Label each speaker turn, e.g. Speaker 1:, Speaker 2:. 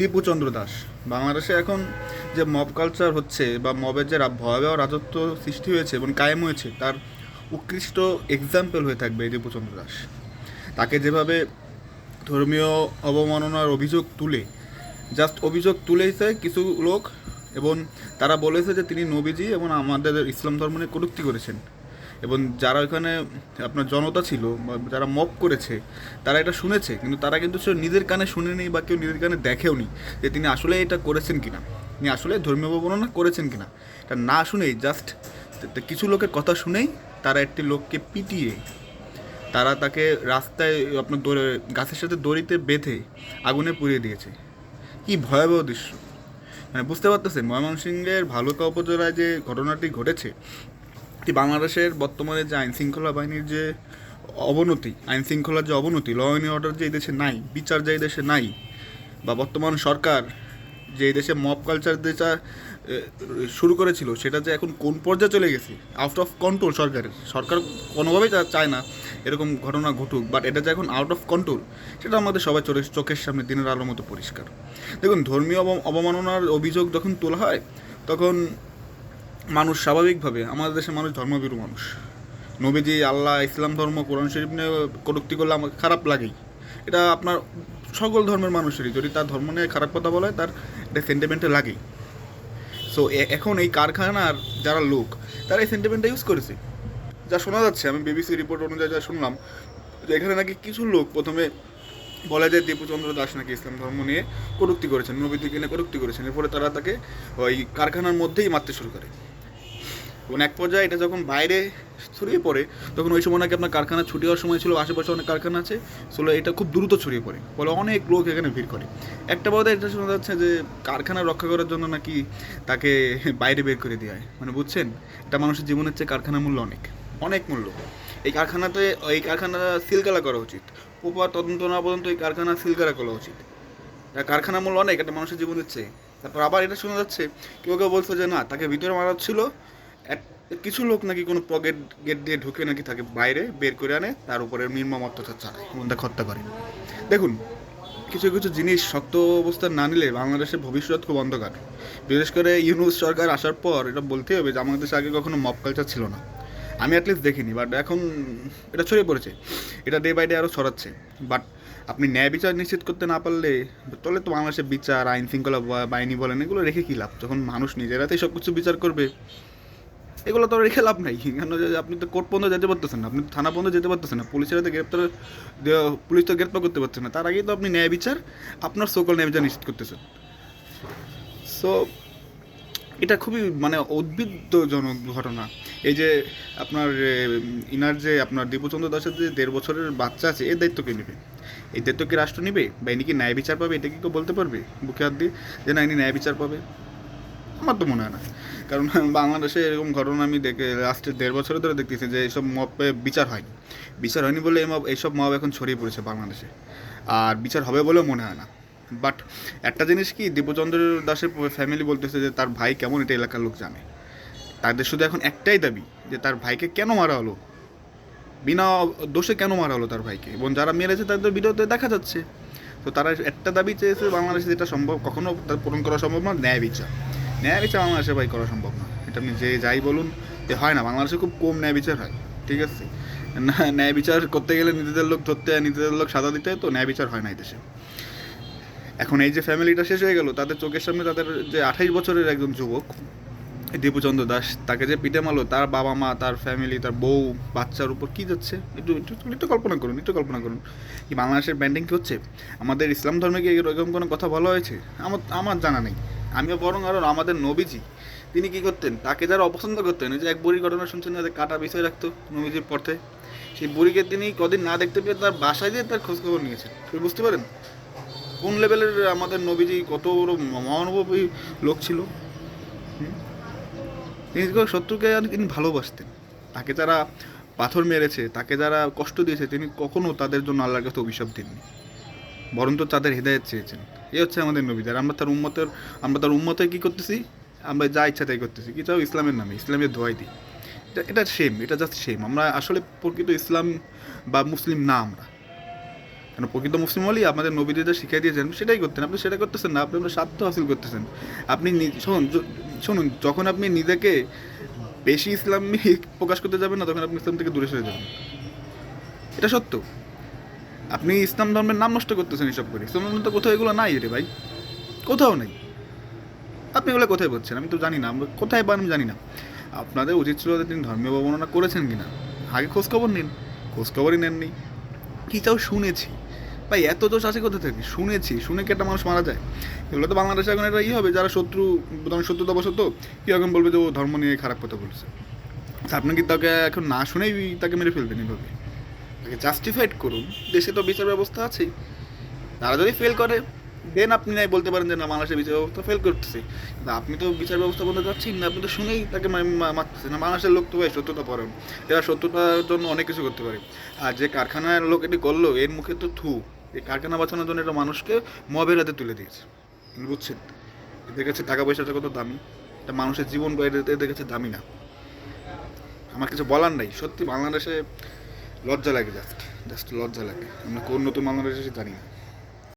Speaker 1: টিপুচন্দ্র দাস। বাংলাদেশে এখন যে মব কালচার হচ্ছে বা মবের যে ভয়াবহ রাজত্ব সৃষ্টি হয়েছে এবং কায়েম হয়েছে, তার উৎকৃষ্ট এক্সাম্পল হয়ে থাকবে এই টিপুচন্দ্র দাস। তাকে যেভাবে ধর্মীয় অবমাননার অভিযোগ তুলে জাস্ট অভিযোগ তুলেছে কিছু লোক এবং তারা বলেছে যে তিনি নবীজি এবং আমাদের ইসলাম ধর্ম নিয়ে কটূক্তি করেছেন। এবং যারা ওখানে আপনার জনতা ছিল যারা মপ করেছে, তারা এটা শুনেছে, কিন্তু তারা কিন্তু সে নিজের কানে শুনেনি বা কেউ নিজের কানে দেখেওনি যে তিনি আসলে এটা করেছেন কিনা। তিনি আসলে ধর্মীয় বর্ণনা করেছেন কিনা। এটা না শুনেই জাস্ট কিছু লোকের কথা শুনেই তারা একটি লোককে পিটিয়ে, তারা তাকে রাস্তায় আপনার দড়ি, গাছের সাথে দড়িতে বেঁধে আগুনে পুড়িয়ে দিয়েছে। কি ভয়াবহ দৃশ্য। মানে বুঝতে পারতেছেন, ময়মনসিংহের ভালুকা উপজেলায় যে ঘটনাটি ঘটেছে বাংলাদেশের বর্তমানে যে আইন শৃঙ্খলা বাহিনীর যে অবনতি আইন শৃঙ্খলার যে অবনতি ল অ্যান্ড অর্ডার যে দেশে নাই, বিচার যে দেশে নাই, বা বর্তমান সরকার যে দেশে মব কালচার যেটা শুরু করেছিল, সেটা যে এখন কোন পর্যায়ে চলে গেছে? আউট অফ কন্ট্রোল সরকারের। সরকার কোনোভাবেই চায় না এরকম ঘটনা ঘটুক বাট এটা যে এখন আউট অফ কন্ট্রোল সেটা আমাদের সবাই চোখের চোখের সামনে দিনের আলোর মতো পরিষ্কার। দেখুন, ধর্মীয় অব- অবমাননার অভিযোগ যখন তোলা হয়, তখন মানুষ স্বাভাবিকভাবে, আমাদের দেশের মানুষ ধর্মভীরু মানুষ। নবীজি, আল্লাহ, ইসলাম ধর্ম, কোরআন শরীফ নিয়ে কটূক্তি করলে আমাকে খারাপ লাগেই। এটা আপনার সকল ধর্মের মানুষেরই, যদি তার ধর্ম নিয়ে খারাপ কথা বলে, তার এটা সেন্টিমেন্টে লাগেই। সো এখন এই কারখানার যারা লোক, তারা এই সেন্টিমেন্টটা ইউজ করেছে। যা শোনা যাচ্ছে, আমি বিবিসি রিপোর্ট অনুযায়ী যা শুনলাম, যে এখানে নাকি কিছু লোক প্রথমে বলা যায় দীপুচন্দ্র দাস নাকি ইসলাম ধর্ম নিয়ে কটূক্তি করেছেন নবীদিকে নিয়ে কটূক্তি করেছেন। এরপরে তারা তাকে ওই কারখানার মধ্যেই মারতে শুরু করে। এবং এক পর্যায়ে এটা যখন বাইরে ছড়িয়ে পড়ে, তখন ওই সময় নাকি আপনার কারখানা ছুটি হওয়ার সময় ছিল, আশেপাশে অনেক কারখানা আছে সো এটা খুব দ্রুত ছড়িয়ে পড়ে, ফলে অনেক লোক এখানে ভিড় করে। একটা পদে এটা শোনা যাচ্ছে যে কারখানা রক্ষা করার জন্য নাকি তাকে বাইরে বের করে দেওয়া হয়। মানে বুঝছেন? এটা মানুষের জীবনের চেয়ে কারখানার মূল্য অনেক অনেক মূল্য। এই কারখানাতে, এই কারখানা সিলগালা করা উচিত। উপর তদন্ত না পর্যন্ত এই কারখানা সিলগালা করা উচিত। এটা কারখানার মূল্য অনেক একটা মানুষের জীবনের চেয়ে। তারপর আবার এটা শোনা যাচ্ছে, কেউ কেউ বলছে যে না, তাকে ভিতরে মারা ছিল কিছু লোক নাকি কোনো পকেট গেট দিয়ে ঢুকে নাকি থাকে বাইরে, বের করে আনে, তার উপরে নির্মম অত্যাচার চালায় তাকে হত্যা করে। দেখুন, কিছু কিছু জিনিস শক্ত অবস্থা না নিলে বাংলাদেশের ভবিষ্যৎ খুব অন্ধকার। বিশেষ করে ইউনুস সরকার আসার পর এটা বলতে হবে যে, আমাদের দেশে আগে কখনো মপ কালচার ছিল না। আমি অ্যাটলিস্ট দেখিনি বাট এখন এটা ছড়িয়ে পড়েছে। এটা ডে বাই ডে আরও ছড়াচ্ছে। বাট আপনি ন্যায় বিচার নিশ্চিত করতে না পারলে, তাহলে তো বাংলাদেশের বিচার আইন শৃঙ্খলা বাহিনী বলেন, এগুলো রেখে কী লাভ? যখন মানুষ নিজেরাতেই সব কিছু বিচার করবে এগুলো তো রেখে লাভ নাই। কেন আপনি তো কোর্ট পর্যন্ত যেতে পারতেছেন না, আপনি তো থানা পর্যন্ত যেতে পারতেছেন না, পুলিশের হাতে গ্রেপ্তার পুলিশ তো গ্রেপ্তার করতে পারছে না। তার আগেই তো আপনি ন্যায় বিচার, আপনার সকল ন্যায় বিচার নিশ্চিত করতেছেন। সো এটা খুবই মানে উদ্ভিদজনক ঘটনা। এই যে আপনার ইনার যে আপনার দীপচন্দ্র দাসের যে দেড় বছরের বাচ্চা আছে, এর দায়িত্ব কে নেবে? এই দায়িত্ব কি রাষ্ট্র নেবে? বা ইনি কি ন্যায় বিচার পাবে? এটা কি কেউ বলতে পারবে? বুকে হাত দিয়ে? যে না, ইনি ন্যায় বিচার পাবে? আমার তো মনে হয় না। কারণ বাংলাদেশে এরকম ঘটনা আমি দেখে লাস্টের দেড় বছর ধরে দেখতেছি যে এইসব মবে বিচার হয়নি। বিচার হয়নি বলে এই মব, এইসব মব এখন ছড়িয়ে পড়েছে বাংলাদেশে। আর বিচার হবে বলেও মনে হয় না। বাট একটা জিনিস কি, দীপচন্দ্র দাসের ফ্যামিলি বলতেছে যে তার ভাই কেমন এটা এলাকার লোক জানে। তাদের শুধু এখন একটাই দাবি, যে তার ভাইকে কেন মারা হলো? বিনা দোষে কেন মারা হলো তার ভাইকে? এবং যারা মেরেছে তাদের ভিডিওতে দেখা যাচ্ছে। তো তারা একটা দাবি চেয়েছে বাংলাদেশে যেটা সম্ভব, কখনো তার পূরণ করা সম্ভব না, ন্যায় বিচার। ন্যায় বিচার বাংলাদেশে ভাই করা সম্ভব না। এটা আপনি যে যাই বলুন, এ হয় না। বাংলাদেশে খুব কম ন্যায় বিচার হয়, ঠিক আছে? না, ন্যায় বিচার করতে গেলে নিজেদের লোক ধরতে নিজেদের লোক সাদা দিতে তো ন্যায় বিচার হয় না এই দেশে। এখন এই যে ফ্যামিলিটা শেষ হয়ে গেল, তাদের চোখের সামনে তাদের যে আঠাইশ বছরের একজন যুবক, দীপুচন্দ্র দাস, তাকে যে পিটে মারলো, তার বাবা মা, তার ফ্যামিলি তার বউ, বাচ্চার উপর কি যাচ্ছে? একটু একটু একটু কল্পনা করুন, একটু কল্পনা করুন। কি বাংলাদেশের ব্যান্ডিং কি হচ্ছে? আমাদের ইসলাম ধর্মে কি এরকম কোনো কথা বলা হয়েছে? আমার আমার জানা নেই। আমিও বরং আরও আমাদের নবীজি, তিনি কি করতেন? তাকে যারা অপছন্দ করতেন যে এক বুড়ির ঘটনা শুনছেন যাদের কাটা বিষয় রাখতো নবীজির পথে, সেই বুড়িকে তিনি কদিন না দেখতে পেয়ে তার বাসায় দিয়ে তার খোঁজখবর নিয়েছেন। বুঝতে পারেন? কোন লেভেলের আমাদের নবীজি কত বড় মহানুভবী লোক ছিল? তিনি শত্রুকে আর তিনি ভালোবাসতেন। তাকে যারা পাথর মেরেছে, তাকে যারা কষ্ট দিয়েছে, তিনি কখনো তাদের জন্য আল্লাহর কাছে অভিশাপ দিননি। বরঞ্চ তাদের হৃদায়ত চেয়েছেন। এই হচ্ছে আমাদের নবীদের আমরা তার উম্মতের, আমরা তার উম্মতে কী করতেছি? আমরা যা ইচ্ছা তাই করতেছি। কি চাও ইসলামের নামে, ইসলামের দোয়াই দিই। এটা এটা সেম এটা জাস্ট সেম আমরা আসলে প্রকৃত ইসলাম বা মুসলিম না আমরা। কারণ প্রকৃত মুসলিম হলেই আপনাদের নবীদের যা শিখিয়ে দিয়েছেন, সেটাই করতেন আপনি সেটা করতেছেন না, আপনি আপনার স্বার্থ হাসিল করতেছেন। আপনি শুনুন শুনুন, যখন আপনি নিজেকে বেশি ইসলামী প্রকাশ করতে যাবেন না, তখন আপনি ইসলাম থেকে দূরে সরে যাবেন। এটা সত্য। আপনি ইসলাম ধর্মের নাম নষ্ট করতেছেন এসব করে। ইসলাম ধর্ম তো কোথাও এগুলো নাই রে ভাই। কোথাও নেই। আপনি এগুলো কোথায় বলছেন? আমি তো জানি না। কোথায় পান আমি জানি না। আপনাদের উচিত ছিল যে তিনি ধর্মীয় বর্ণনা করেছেন কি না আগে খোঁজখবর নিন। খোঁজখবরই নেননি। কি তাও শুনেছি। ভাই, এত দোষ আছে কোথা থেকে? শুনেছি। শুনে কি একটা মানুষ মারা যায়? এগুলো তো বাংলাদেশে এখন এটা ই হবে। যারা শত্রু ধরেন শত্রুতা বসত কি এখন বলবে যে ও ধর্ম নিয়ে খারাপ কথা বলছে? আপনি কি তাকে এখন না শুনেই তাকে মেরে ফেলবেন এইভাবে তাকে জাস্টিফাইড করুন। দেশে তো বিচার ব্যবস্থা আছেই। তারা যদি ফেল করে দেন আপনি নাই বলতে পারেন যে, না বাংলাদেশের বিচার ব্যবস্থা ফেল করতেছে। কিন্তু আপনি তো বিচার ব্যবস্থা বলতে যাচ্ছেন না, আপনি তো শুনেই তাকে মারতেছেন। না বাংলাদেশের লোক তো ভাই সত্যতা পড়েন এরা সত্যতার জন্য অনেক কিছু করতে পারে। আর যে কারখানার লোক এটি করল, এর মুখে তো থু। এই কারখানা বাঁচানোর জন্য এটা মানুষকে মবের হাতে তুলে দিয়েছে। বুঝছেন? এদের কাছে টাকা পয়সাটা কত দামি। এটা মানুষের জীবন এদের কাছে দামি না। আমার কিছু বলার নাই। সত্যি বাংলাদেশে লজ্জা লাগে জাস্ট জাস্ট লজ্জা লাগে। আমরা কোন নতুন বাংলাদেশে জানি না।